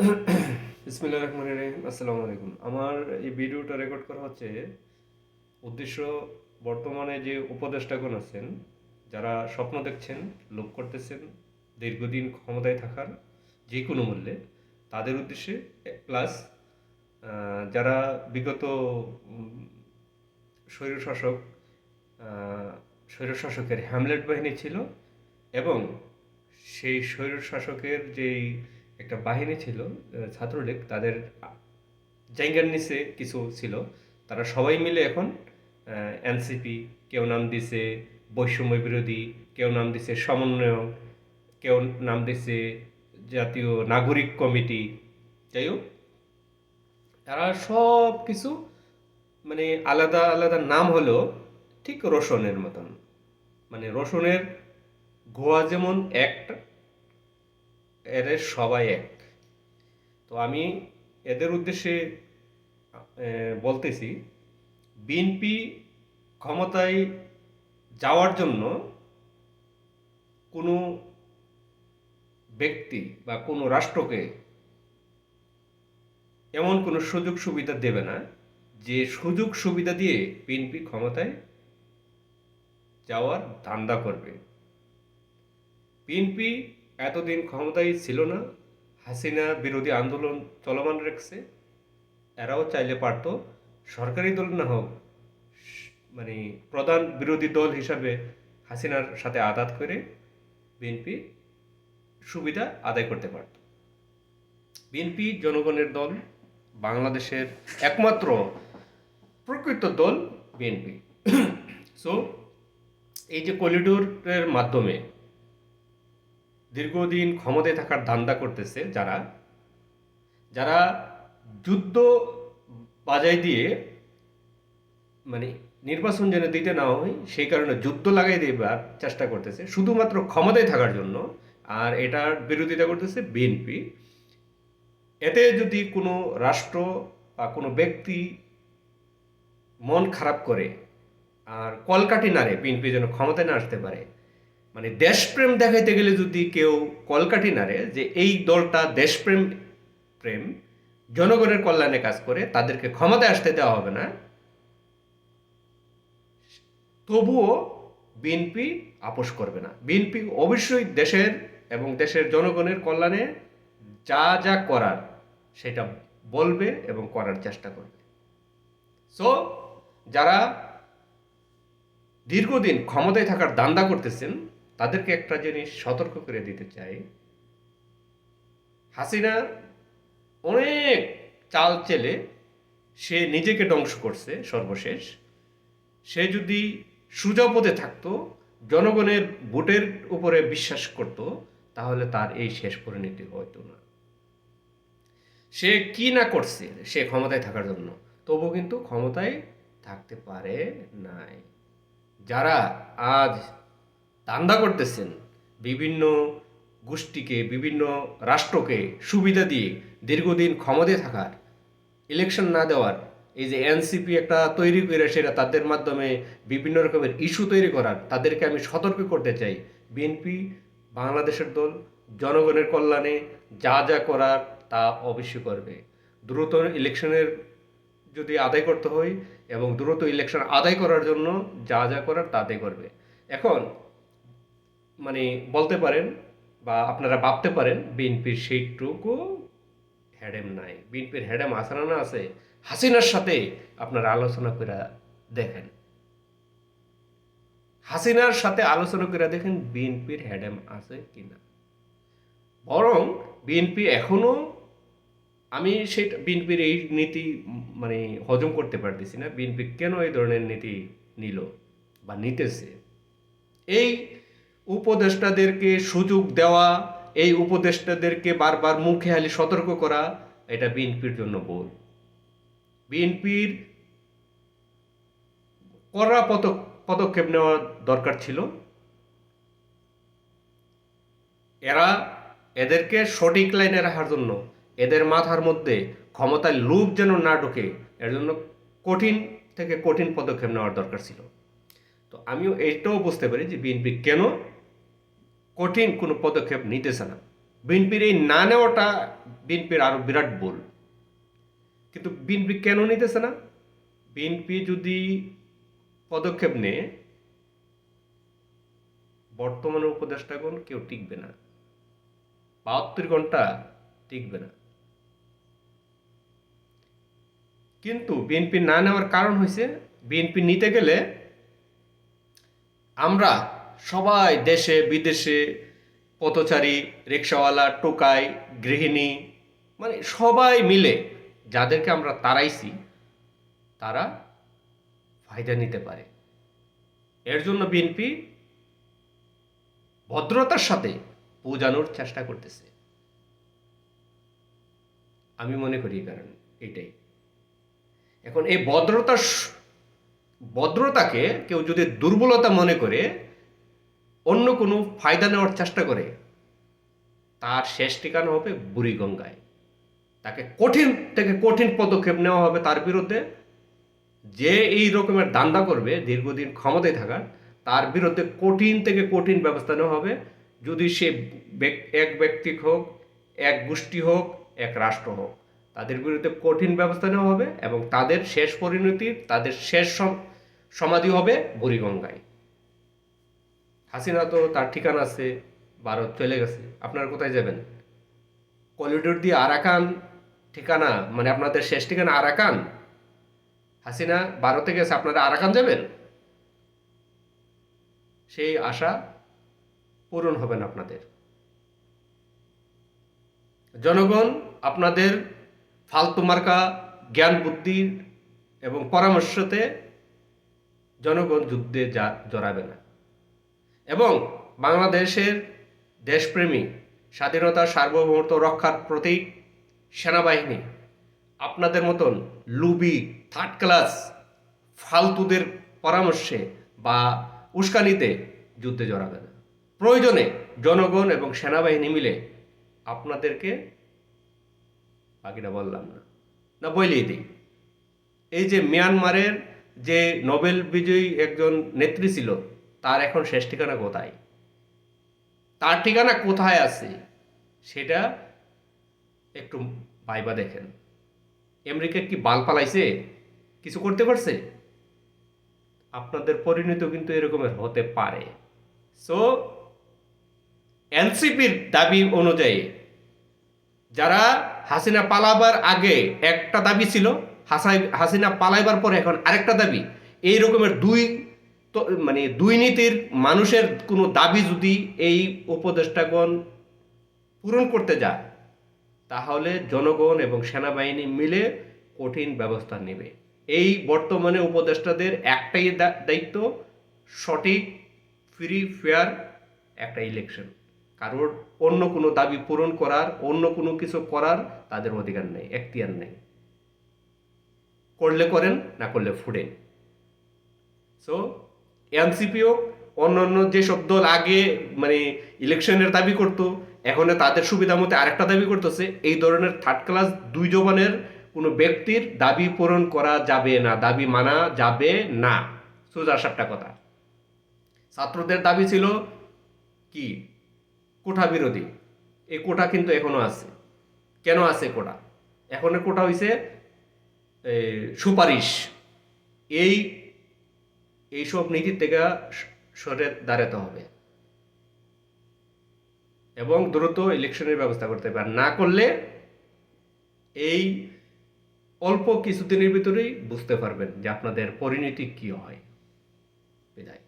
বিসমিল্লাহ রহমান রহিম আসসালামু আলাইকুম আমার এই ভিডিওটা রেকর্ড করা হচ্ছে উদ্দেশ্য বর্তমানে যে উপদেষ্টাগণ আছেন, যারা স্বপ্ন দেখছেন, লোভ করতেছেন, দীর্ঘদিন ক্ষমতায় থাকার যে কোনো মূল্যে, তাদের উদ্দেশ্যে প্লাস যারা বিগত স্বৈরশাসক স্বৈরশাসকের হ্যামলেট বাহিনী ছিল এবং সেই স্বৈরশাসকের যেই একটা বাহিনী ছিল ছাত্রলীগ, তাদের জায়গার নিচে কিছু ছিল। তারা সবাই মিলে এখন এনসিপি, কেউ নাম দিছে বৈষম্য বিরোধী, কেউ নাম দিছে সমন্বয়ক, কেউ নাম দিছে জাতীয় নাগরিক কমিটি। যাই হোক, তারা সব কিছু মানে আলাদা আলাদা নাম হলো ঠিক রোশনের মতন। মানে রোশনের গোয়া যেমন একটা এদের সবাই এক। তো আমি এদের উদ্দেশ্যে বলতেছি, বিএনপি ক্ষমতায় যাওয়ার জন্য কোনো ব্যক্তি বা কোনো রাষ্ট্রকে এমন কোনো সুযোগ সুবিধা দেবে না যে সুযোগ সুবিধা দিয়ে বিএনপি ক্ষমতায় যাওয়ার ধান্দা করবে। বিএনপি এতদিন ক্ষমতায় ছিল না, হাসিনা বিরোধী আন্দোলন চলমান রেখেছে, এরাও চাইলে পারত সরকারি দল না হোক মানে প্রধান বিরোধী দল হিসাবে হাসিনার সাথে আদাত করে বিএনপি সুবিধা আদায় করতে পারত। বিএনপি জনগণের দল, বাংলাদেশের একমাত্র প্রকৃত দল বিএনপি। সো এই যে করিডোরের মাধ্যমে দীর্ঘদিন ক্ষমতায় থাকার দান্দা করতেছে যারা যারা যুদ্ধ বাজাই দিয়ে মানে নির্বাচন যেন দিতে না হয়, সেই কারণে যুদ্ধ লাগাই দেবার চেষ্টা করতেছে। শুধুমাত্র ক্ষমতায় থাকার জন্য, আর এটার বিরোধিতা করতেছে বিএনপি। এতে যদি কোনো রাষ্ট্র বা কোনো ব্যক্তি মন খারাপ করে, আর কলকাঠি নাড়ে, বিএনপি যেন ক্ষমতায় না আসতে পারে মানে দেশপ্রেম দেখাইতে গেলে যদি কেউ কলকাঠি নাড়ে যে এই দলটা দেশপ্রেম প্রেম, জনগণের কল্যাণে কাজ করে, তাদেরকে ক্ষমতায় আসতে দেওয়া হবে না, তবুও বিএনপি আপোষ করবে না। বিএনপি অবশ্যই দেশের এবং দেশের জনগণের কল্যাণে যা যা করার সেটা বলবে এবং করার চেষ্টা করবে। সো যারা দীর্ঘদিন ক্ষমতায় থাকার দান্দা করতেছেন তাদেরকে একটা জিনিস সতর্ক করে দিতে চাই। হাসিনা অনেক চাল চেলে সে নিজেকে ধ্বংস করছে সর্বশেষ। সে যদি সুজা পথে থাকতো, জনগণের ভোটের উপরে বিশ্বাস করত, তাহলে তার এই শেষ পরিণতি হতো না। সে কি না করছে? সে ক্ষমতায় থাকার জন্য। তবু কিন্তু ক্ষমতায় থাকতে পারে নাই। যারা আজ দান্দা করতেছেন বিভিন্ন গোষ্ঠীকে, বিভিন্ন রাষ্ট্রকে সুবিধা দিয়ে দীর্ঘদিন ক্ষমতায় থাকার ইলেকশন না দেওয়ার, এই যে এনসিপি একটা তৈরি করে সেটা তাদের মাধ্যমে বিভিন্ন রকমের ইস্যু তৈরি করার, তাদেরকে আমি সতর্ক করতে চাই। বিএনপি বাংলাদেশের দল, জনগণের কল্যাণে যা যা করার তা অবশ্যই করবে। দ্রুত ইলেকশনের যদি আদায় করতে হয় এবং দ্রুত ইলেকশন আদায় করার জন্য যা যা করার তাতে করবে। এখন মানে বলতে পারেন বা আপনারা ভাবতে পারেন, বিএনপির সেইটুকু হ্যাডেম নাই। বিএনপির হ্যাডেম না না আছে, হাসিনার সাথে আপনারা আলোচনা করে দেখেন। হাসিনার সাথে আলোচনা করে দেখেন বিএনপির হ্যাডেম আছে কিনা। বরং বিএনপি এখনও, আমি সেটা, বিএনপির এই নীতি মানে হজম করতে পারতেছি না। বিএনপি কেন এই ধরনের নীতি নিল বা নিতেছে? এই উপদেষ্টাদেরকে সুযোগ দেওয়া, এই উপদেষ্টাদেরকে বারবার মুখে হালি সতর্ক করা, এটা বিএনপির জন্য ভুল। বিএনপির কড়া পদক- পদক্ষেপ নেওয়া দরকার ছিল। এরা এদেরকে সঠিক লাইনে রাখার জন্য, এদের মাথার মধ্যে ক্ষমতায় লোভ যেন না ঢোকে, এর জন্য কঠিন থেকে কঠিন পদক্ষেপ নেওয়ার দরকার ছিল। তো আমিও এইটাও বুঝতে পারি যে বিএনপি কেন কঠিন কোনো পদক্ষেপ নিতেছে না। বিএনপির এই না নেওয়াটা বিএনপির আরও বিরাট ভুল। কিন্তু বিএনপি কেন নিতেছে না? বিএনপি যদি পদক্ষেপ নেয়, বর্তমানে উপদেষ্টাগণ কেউ টিকবে না। বাহাত্তর ঘণ্টা টিকবে না। কিন্তু বিএনপি না নেওয়ার কারণ হয়েছে বিএনপি নিতে গেলে আমরা সবাই দেশে, বিদেশে, পথচারী, রিক্সাওয়ালা, টোকাই, গৃহিণী মানে সবাই মিলে যাদেরকে আমরা তাড়াইছি তারা ফায়দা নিতে পারে। এর জন্য বিএনপি ভদ্রতার সাথে বোঝানোর চেষ্টা করতেছে। আমি মনে করি কারণে, এটাই। এখন এই ভদ্রতা ভদ্রতাকে কেউ যদি দুর্বলতা মনে করে অন্য কোনো ফায়দা নেওয়ার চেষ্টা করে, তার শেষ ঠিকানা হবে বুড়িগঙ্গায়। তাকে কঠিন থেকে কঠিন পদক্ষেপ নেওয়া হবে তার বিরুদ্ধে। যে এই রকমের দান্দা করবে, দীর্ঘদিন ক্ষমতায় থাকার, তার বিরুদ্ধে কঠিন থেকে কঠিন ব্যবস্থা নেওয়া হবে। যদি সে এক ব্যক্তি হোক, এক গোষ্ঠী হোক, এক রাষ্ট্র হোক, তাদের বিরুদ্ধে কঠিন ব্যবস্থা নেওয়া হবে এবং তাদের শেষ পরিণতি, তাদের শেষ সম- সমাধি হবে বুড়িগঙ্গায়। হাসিনা তো তার ঠিকানা আছে, ভারত চলে গেছে। আপনারা কোথায় যাবেন? করিডোর দিয়ে আরাকান ঠিকানা মানে আপনাদের শেষ ঠিকানা আরাকান? হাসিনা ভারতে গেছে, আপনারা আরাকান যাবেন? সেই আশা পূরণ হবে না আপনাদের। জনগণ, আপনাদের ফালতু মার্কা জ্ঞান, বুদ্ধি এবং পরামর্শতে জনগণ যুদ্ধে যা জড়াবে না। এবং বাংলাদেশের দেশপ্রেমী স্বাধীনতার সার্বভৌমত্ব রক্ষার প্রতীক সেনাবাহিনী। আপনাদের মতন লুবি থার্ড ক্লাস ফালতুদের পরামর্শে বা উস্কানিতে যুদ্ধে জড়াবে না। প্রয়োজনে জনগণ এবং সেনাবাহিনী মিলে আপনাদেরকে, বাকিটা বললাম না না বলেই দিই। এই যে মিয়ানমারের যে নোবেল বিজয়ী একজন নেত্রী ছিল তার এখন শেষ ঠিকানা কোথায়? তার ঠিকানা কোথায় আছে? সেটা একটু ভাইবা দেখেন। আমেরিকা কি বাল পালাইছে? কিছু করতে পারছে? আপনাদের পরিণত কিন্তু এরকমের হতে পারে। সো এনসিপির দাবি অনুযায়ী যারা হাসিনা পালাবার আগে একটা দাবি ছিল, হাসাই হাসিনা পালাইবার পরে এখন আরেকটা দাবি। এই রকমের দুই তো মানে দুই নীতির মানুষের কোনো দাবি যদি এই উপদেষ্টাগণ পূরণ করতে যায়, তাহলে জনগণ এবং সেনাবাহিনী মিলে কঠিন ব্যবস্থা নেবে। এই বর্তমানে উপদেষ্টাদের একটাই দায়িত্ব, সঠিক ফ্রি ফেয়ার একটা ইলেকশন কারোর অন্য কোনো দাবি পূরণ করার, অন্য কোনো কিছু করার তাদের অধিকার নেই, এখতিয়ার নেই। করলে করেন, না করলে ফুডেন সো এনসিপিও, অন্যান্য যেসব দল আগে মানে ইলেকশনের দাবি করতো, এখন তাদের সুবিধা মতো আরেকটা দাবি করতেছে, এই ধরনের থার্ড ক্লাস দুই জবানের কোনো ব্যক্তির দাবি পূরণ করা যাবে না, দাবি মানা যাবে না। সোজা সাপটা কথা। ছাত্রদের দাবি ছিল কি? কোঠা বিরোধী। এই কোঠা কিন্তু এখনও আছে। কেন আছে কোটা? এখন কোটা হইছে সুপারিশ। এই এইসব নীতি থেকে সরে দাঁড়াতে হবে। এবং দ্রুত ইলেকশনের ব্যবস্থা করতে হবে। আর না করলে এই অল্প কিছুদিনের ভিতরেই বুঝতে পারবেন যে আপনাদের পরিণতি কি হয়। বিদায়।